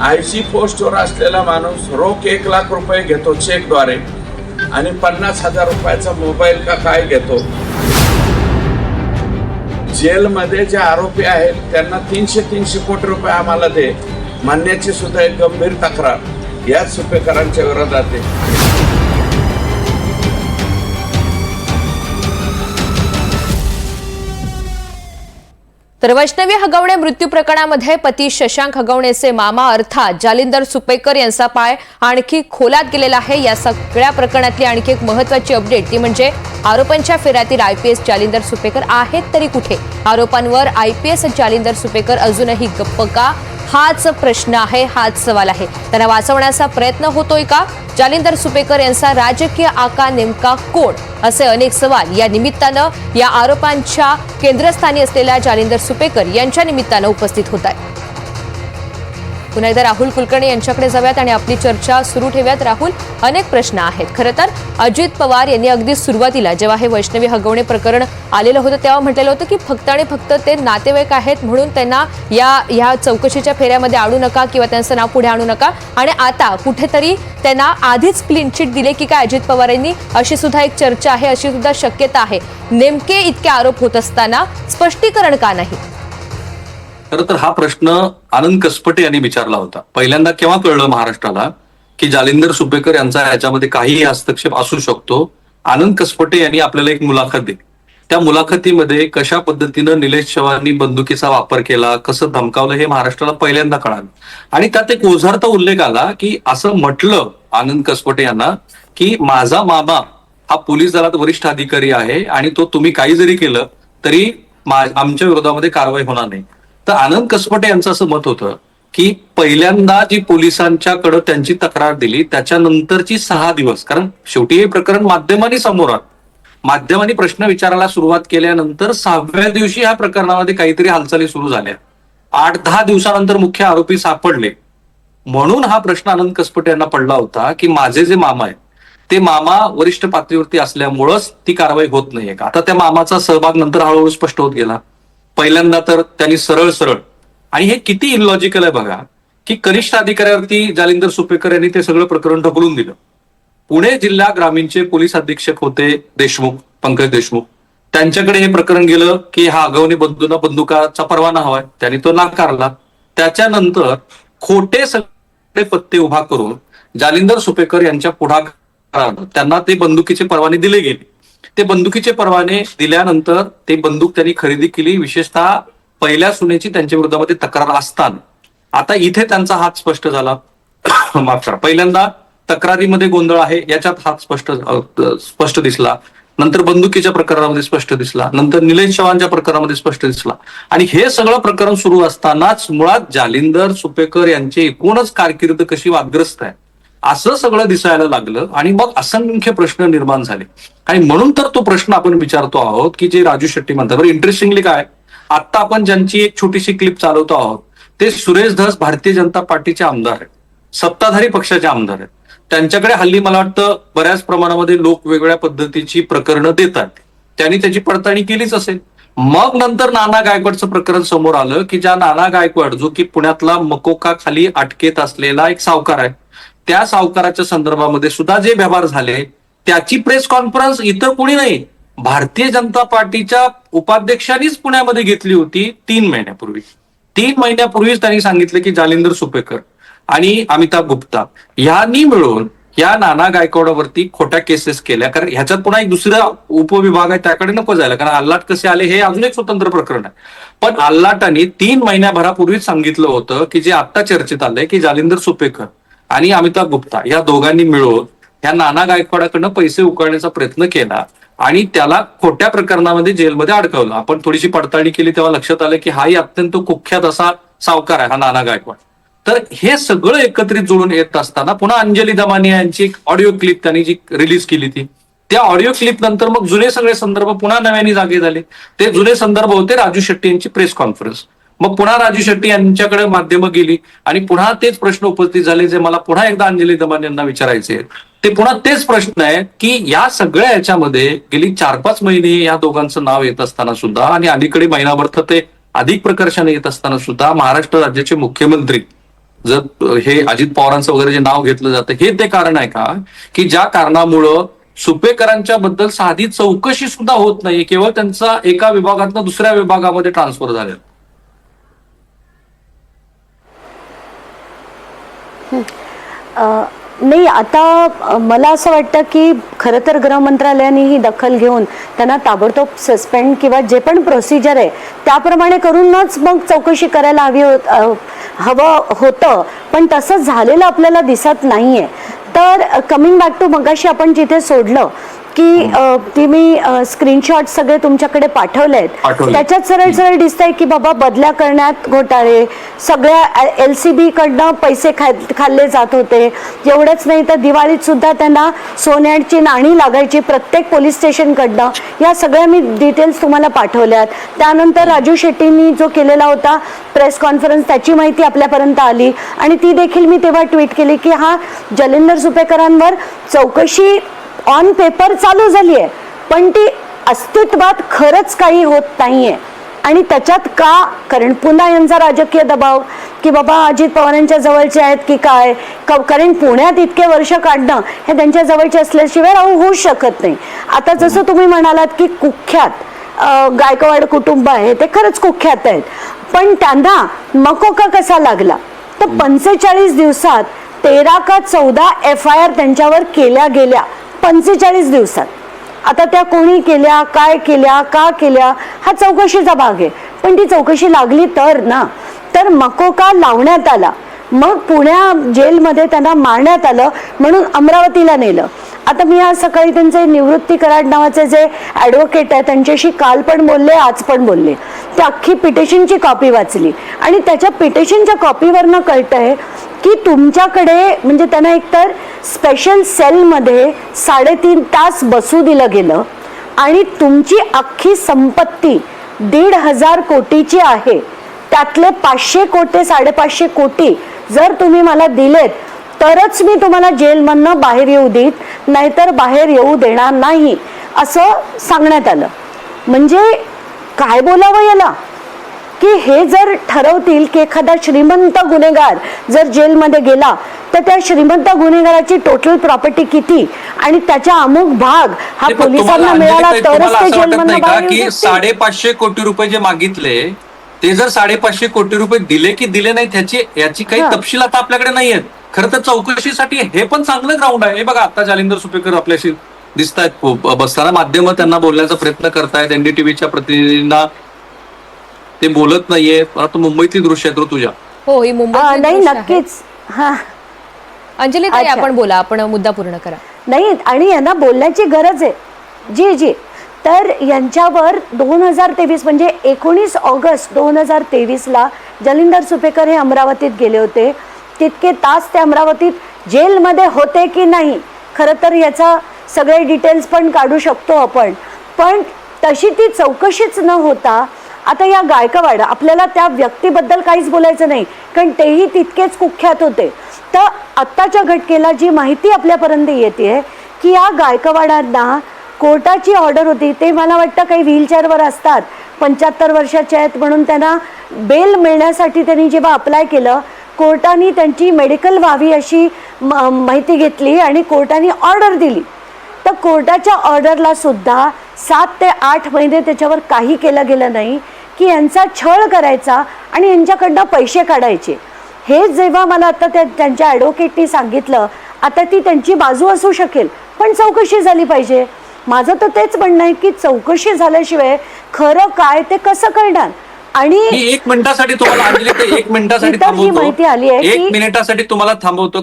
IC पोस्टवर असलेला माणूस रोख एक लाख रुपये घेतो चेकद्वारे आणि पन्नास हजार रुपयाचा मोबाईल का काय घेतो? जेलमध्ये जे आरोपी आहेत त्यांना तीनशे तीनशे कोटी रुपये आम्हाला दे. म्हणण्याची सुद्धा एक गंभीर तक्रार. याच सुपेकरांच्या विरोधात आहे. तर वैष्णवी हगवणे मृत्यू प्रकरणामध्ये पती शशांक हगवणेचे मामा अर्थात जालिंदर सुपेकर यांचा पाय आणखी खोलात गेलेला आहे. या सगळ्या प्रकरणातली आणखी एक महत्वाची अपडेट ती म्हणजे आरोपांच्या फेऱ्यातील एस जालिंदर सुपेकर आहेत तरी कुठे? आरोपांवर I P S Jalindar Supekar अजूनही गप्प का? हाच प्रश्न आहे हाच सवाल आहे. त्यांना वाचवण्याचा प्रयत्न होतोय का? जालिंदर सुपेकर यांचा राजकीय आका नेमका कोण? असे अनेक सवाल या निमित्तानं या आरोपांच्या केंद्रस्थानी असलेल्या जालिंदर सुपेकर यांच्या निमित्तानं उपस्थित होत आहे पुन्हा एकदा राहुल कुलकर्णी यांच्याकडे जाऊयात आणि आपली चर्चा सुरू ठेवूयात. राहुल अनेक प्रश्न आहेत. खरं तर अजित पवार यांनी अगदी सुरुवातीला जेव्हा हे वैष्णवी हगवणे प्रकरण आलेलं होतं तेव्हा म्हटलेलं होतं की फक्त आणि फक्त ते नातेवाईक आहेत म्हणून त्यांना या ह्या चौकशीच्या फेऱ्यामध्ये आणू नका किंवा त्यांचं नाव पुढे आणू नका. आणि आता कुठेतरी त्यांना आधीच क्लीन चिट दिले की काय अजित पवार यांनी? अशी सुद्धा एक चर्चा आहे अशी सुद्धा शक्यता आहे. नेमके इतके आरोप होत असताना स्पष्टीकरण का नाही? खरं तर हा प्रश्न आनंद कसपटे यांनी विचारला होता. पहिल्यांदा केव्हा कळलं महाराष्ट्राला की जालिंदर सुपेकर यांचा याच्यामध्ये काहीही हस्तक्षेप असू शकतो? आनंद कसपटे यांनी आपल्याला एक मुलाखत दिली. त्या मुलाखतीमध्ये कशा पद्धतीनं निलेश चव्हाणांनी बंदुकीचा वापर केला कसं धमकावलं हे महाराष्ट्राला पहिल्यांदा कळालं. आणि त्यात एक ओझारता उल्लेख आला की असं म्हटलं आनंद कसपटे यांना की माझा मामा हा पोलीस दलात वरिष्ठ अधिकारी आहे आणि तो तुम्ही काही जरी केलं तरी आमच्या विरोधामध्ये कारवाई होणार नाही. तर आनंद कसपटे यांचं असं मत होतं की पहिल्यांदा जी पोलिसांच्याकडे त्यांची तक्रार दिली त्याच्यानंतरची सहा दिवस कारण शेवटी हे प्रकरण माध्यमांनी समोर आलं. माध्यमांनी प्रश्न विचारायला सुरुवात केल्यानंतर सहाव्या दिवशी ह्या प्रकरणामध्ये काहीतरी हालचाली सुरू झाल्या. आठ दहा दिवसानंतर मुख्य आरोपी सापडले. म्हणून हा प्रश्न आनंद कसपटे यांना पडला होता की माझे जे मामा आहेत ते मामा वरिष्ठ पातळीवरती असल्यामुळंच ती कारवाई होत नाहीये का? आता त्या मामाचा सहभाग नंतर हळूहळू स्पष्ट होत गेला. पहिल्यांदा तर त्यांनी सरळ सरळ आणि हे किती इलॉजिकल आहे बघा की कनिष्ठ अधिकाऱ्यावरती जालिंदर सुपेकर यांनी ते सगळं प्रकरण ढकलून दिलं. पुणे जिल्हा ग्रामीणचे पोलीस अधीक्षक होते देशमुख पंकज देशमुख. त्यांच्याकडे हे प्रकरण गेलं की हा अगवणी बंधूंना बंदुकाचा परवाना हवाय त्यांनी तो नाकारला. त्याच्यानंतर खोटे सगळे पत्ते उभा करून जालिंदर सुपेकर यांच्या पुढाकारानं त्यांना ते बंदुकीचे परवाने दिले गेले. ते बंदुकीचे परवाने दिल्यानंतर ते बंदूक त्यांनी खरेदी केली. विशेषतः पहिल्या सुनेची त्यांच्या विरोधामध्ये तक्रार असताना. आता इथे त्यांचा हात स्पष्ट झाला. माफ करा. पहिल्यांदा तक्रारीमध्ये गोंधळ आहे. याच्यात हात स्पष्ट स्पष्ट दिसला. नंतर बंदुकीच्या प्रकरणामध्ये स्पष्ट दिसला. नंतर निलेश चव्हाणच्या प्रकरणामध्ये स्पष्ट दिसला. आणि हे सगळं प्रकरण सुरू असतानाच मुळात जालिंदर सुपेकर यांची एकूणच कारकीर्द कशी वादग्रस्त आहे असं सगळं दिसायला लागलं आणि मग असंख्य प्रश्न निर्माण झाले. आणि म्हणून तर तो प्रश्न आपण विचारतो आहोत की जे राजू शेट्टी म्हणतात बरं इंटरेस्टिंगली काय? आता आपण ज्यांची एक छोटीशी क्लिप चालवतो आहोत ते सुरेश धस भारतीय जनता पार्टीचे आमदार आहेत. सत्ताधारी पक्षाचे आमदार आहेत. त्यांच्याकडे हल्ली मला वाटतं बऱ्याच प्रमाणामध्ये लोक वेगवेगळ्या पद्धतीची प्रकरणं देतात त्यांनी त्याची पडताळणी केलीच असेल. मग नंतर नाना गायकवाडचं प्रकरण समोर आलं की ज्या नाना गायकवाड जो की पुण्यातला मकोका खाली अटकेत असलेला एक सावकार आहे त्या सावकाराच्या संदर्भामध्ये सुद्धा जे व्यवहार झाले त्याची प्रेस कॉन्फरन्स इतर कोणी नाही. भारतीय जनता पार्टीच्या उपाध्यक्षांनीच पुण्यामध्ये घेतली होती तीन महिन्यापूर्वी. तीन महिन्यापूर्वीच त्यांनी सांगितलं की जालिंदर सुपेकर आणि अमिताभ गुप्ता यांनी मिळून या नाना गायकवाडावरती खोट्या केसेस केल्या. कारण ह्याच्यात पुन्हा एक दुसरा उपविभाग आहे त्याकडे नको जायला. कारण अल्लाट कसे आले हे अजून एक स्वतंत्र प्रकरण आहे. पण अल्लाटाने तीन महिन्याभरापूर्वीच सांगितलं होतं की जे आता चर्चेत आलंय की जालिंदर सुपेकर आणि अमिताभ गुप्ता या दोघांनी मिळून या नाना गायकवाडाकडनं पैसे उकळण्याचा प्रयत्न केला आणि त्याला खोट्या प्रकरणामध्ये जेलमध्ये अडकवलं. आपण थोडीशी पडताळणी केली तेव्हा लक्षात आलं की हाही अत्यंत कुख्यात असा सावकार आहे हा नाना गायकवाड. तर हे सगळं एकत्रित जुळून येत असताना पुन्हा अंजली दमानी यांची एक ऑडिओ क्लिप त्यांनी जी रिलीज केली ती त्या ऑडिओ क्लिप नंतर मग जुने सगळे संदर्भ पुन्हा नव्याने जागे झाले. ते जुने संदर्भ होते राजू शेट्टी यांची प्रेस कॉन्फरन्स. मग पुन्हा राजू शेट्टी यांच्याकडे माध्यमं गेली आणि पुन्हा तेच प्रश्न उपस्थित झाले जे मला पुन्हा एकदा अंजली दमान यांना विचारायचे ते पुन्हा तेच प्रश्न आहेत की या सगळ्या याच्यामध्ये गेली चार पाच महिने या दोघांचं नाव येत असताना सुद्धा आणि अलीकडे महिनाभर तर ते अधिक प्रकर्षाने येत असताना सुद्धा महाराष्ट्र राज्याचे मुख्यमंत्री जर हे अजित पवारांचं वगैरे जे नाव घेतलं जातं हे ते कारण आहे का? की ज्या कारणामुळं सुपेकरांच्या बद्दल साधी चौकशी सुद्धा होत नाही केवळ त्यांचा एका विभागातनं दुसऱ्या विभागामध्ये ट्रान्सफर झालेला. नाही आता मला असं वाटतं की खरं तर गृह मंत्रालयाने ही दखल घेऊन त्यांना ताबडतोब सस्पेंड किंवा जे पण प्रोसिजर आहे त्याप्रमाणे करूनच मग चौकशी करायला हवी होत हवं होतं. पण तसं झालेलं आपल्याला दिसत नाहीये. तर कमिंग बॅक टू मगाशी आपण जिथे सोडलं की अ, ती मी स्क्रीनशॉट सगळे तुमच्याकडे पाठवले आहेत पाठवले. त्याच्यात सरळ सरळ दिसतंय की बाबा बदल्या करण्यात घोटाळे. सगळ्या एल सी बी कडनं पैसे खा खाल्ले जात होते. एवढंच नाही तर दिवाळीत सुद्धा त्यांना सोन्याची नाणी लागायची प्रत्येक पोलीस स्टेशनकडनं. या सगळ्या मी डिटेल्स तुम्हाला पाठवल्यात. त्यानंतर राजू शेट्टींनी जो केलेला होता प्रेस कॉन्फरन्स त्याची माहिती आपल्यापर्यंत आली. आणि ती देखील मी तेव्हा ट्विट केली की हा जलिंदर सुपेकरांवर चौकशी ऑन पेपर चालू झाली आहे पण ती अस्तित्वात खरंच काही होत नाहीये. आणि त्याच्यात का? कारण पुन्हा यांचा राजकीय दबाव की बाबा अजित पवारांच्या जवळचे आहेत की काय? क- कारण पुण्यात इतके वर्ष काढणं हे त्यांच्या जवळचे असल्याशिवाय राहू होऊ शकत नाही. आता जसं तुम्ही म्हणालात की कुख्यात गायकवाड कुटुंब आहे ते खरंच कुख्यात आहेत. पण त्यांना मकोका कसा लागला? तर पंचेचाळीस दिवसात तेरा का चौदा एफ आय आर त्यांच्यावर केल्या गेल्या. पंचेचाळीस दिवसात. आता त्या कोणी केल्या काय केल्या का केल्या हा चौकशीचा भाग आहे. पण ती चौकशी लागली तर ना? तर मकोका लावण्यात आला. मग पुण्या जेलमध्ये त्यांना मारण्यात आलं म्हणून अमरावतीला नेलं. आता मी आज सकाळी त्यांचे निवृत्ती कराड नावाचे जे ॲडव्होकेट आहे त्यांच्याशी काल पण बोलले आज पण बोलले. त्या अख्खी पिटिशनची कॉपी वाचली. आणि त्याच्या पिटिशनच्या कॉपीवरनं कळतंय की तुमच्याकडे म्हणजे त्यांना एकतर स्पेशल सेलमध्ये साडेतीन तास बसू दिलं गेलं आणि तुमची अख्खी संपत्ती दीड हजार कोटीची आहे. त्यातले पाचशे कोटी साडेपाचशे कोटी जर तुम्ही मला दिलेत तरच मी तुम्हाला जेलमधनं बाहेर येऊ देत नाहीतर बाहेर येऊ देणार नाही असं सांगण्यात आलं. म्हणजे काय बोलावं याला? की हे जर ठरवतील की एखादा श्रीमंत गुन्हेगार जर जेलमध्ये गेला तर त्या श्रीमंत गुन्हेगाराची टोटल प्रॉपर्टी किती आणि त्याचा अमुक भाग हा पोलिसांना मिळाला तरच ते जेलमधनं. साडेपाचशे कोटी रुपये जे मागितले ते जर साडेपाचशे कोटी रुपये दिले की दिले नाही त्याची याची काही. तपशील आता आपल्याकडे नाही आहेत खरं तर चौकशीसाठी हे पण चांगलं ग्राउंड आहे हे बघा आता जालिंदर सुपेकर आपल्याशी दिसत आहेत बसताना माध्यम त्यांना बोलण्याचा प्रयत्न करतायत एनडीटीव्हीच्या प्रतिनिधींना ते बोलत नाहीये. परंतु मुंबईतली दृश्य आहेत ऋतुजा हो ही हा, मुंबई नाही नक्कीच. हा. अंजली ताई अच्छा. आपण बोला. आपण मुद्दा पूर्ण करा. नाही आणि यांना बोलण्याची गरज आहे. जी जी. तर यांच्यावर दोन हजार तेवीस म्हणजे एकोणीस ऑगस्ट दोन हजार तेवीसला जलिंदर सुपेकर हे अमरावतीत गेले होते. तितके तास ते अमरावतीत जेलमध्ये होते की नाही खरं तर याचा सगळे डिटेल्स पण काढू शकतो आपण. पण तशी ती चौकशीच न होता आता या गायकवाड आपल्याला त्या व्यक्तीबद्दल काहीच बोलायचं नाही कारण तेही तितकेच कुख्यात होते. तर आत्ताच्या घटकेला जी माहिती आपल्यापर्यंत येते की या गायकवाडांना कोर्टाची ऑर्डर होती ते मला वाटतं काही व्हीलचेअरवर असतात पंच्याहत्तर वर्षाचे आहेत म्हणून त्यांना बेल मिळण्यासाठी त्यांनी जेव्हा अप्लाय केलं कोर्टाने त्यांची मेडिकल व्हावी अशी म- माहिती घेतली आणि कोर्टाने ऑर्डर दिली. तर कोर्टाच्या ऑर्डरला सुद्धा सात ते आठ महिने त्याच्यावर काही केलं गेलं नाही. की यांचा छळ करायचा आणि यांच्याकडनं पैसे काढायचे. हे जेव्हा मला आता त्या त्यांच्या ॲडव्होकेटनी सांगितलं आता ती त्यांची बाजू असू शकेल पण चौकशी झाली पाहिजे. माझं तर तेच म्हणणं आहे की चौकशी झाल्याशिवाय खरं काय ते कसं कळणार? आणि एक मिनिटासाठी तुम्हाला एक मिनिटासाठी माहिती आली आहे एक मिनिटासाठी तुम्हाला थांबवतो.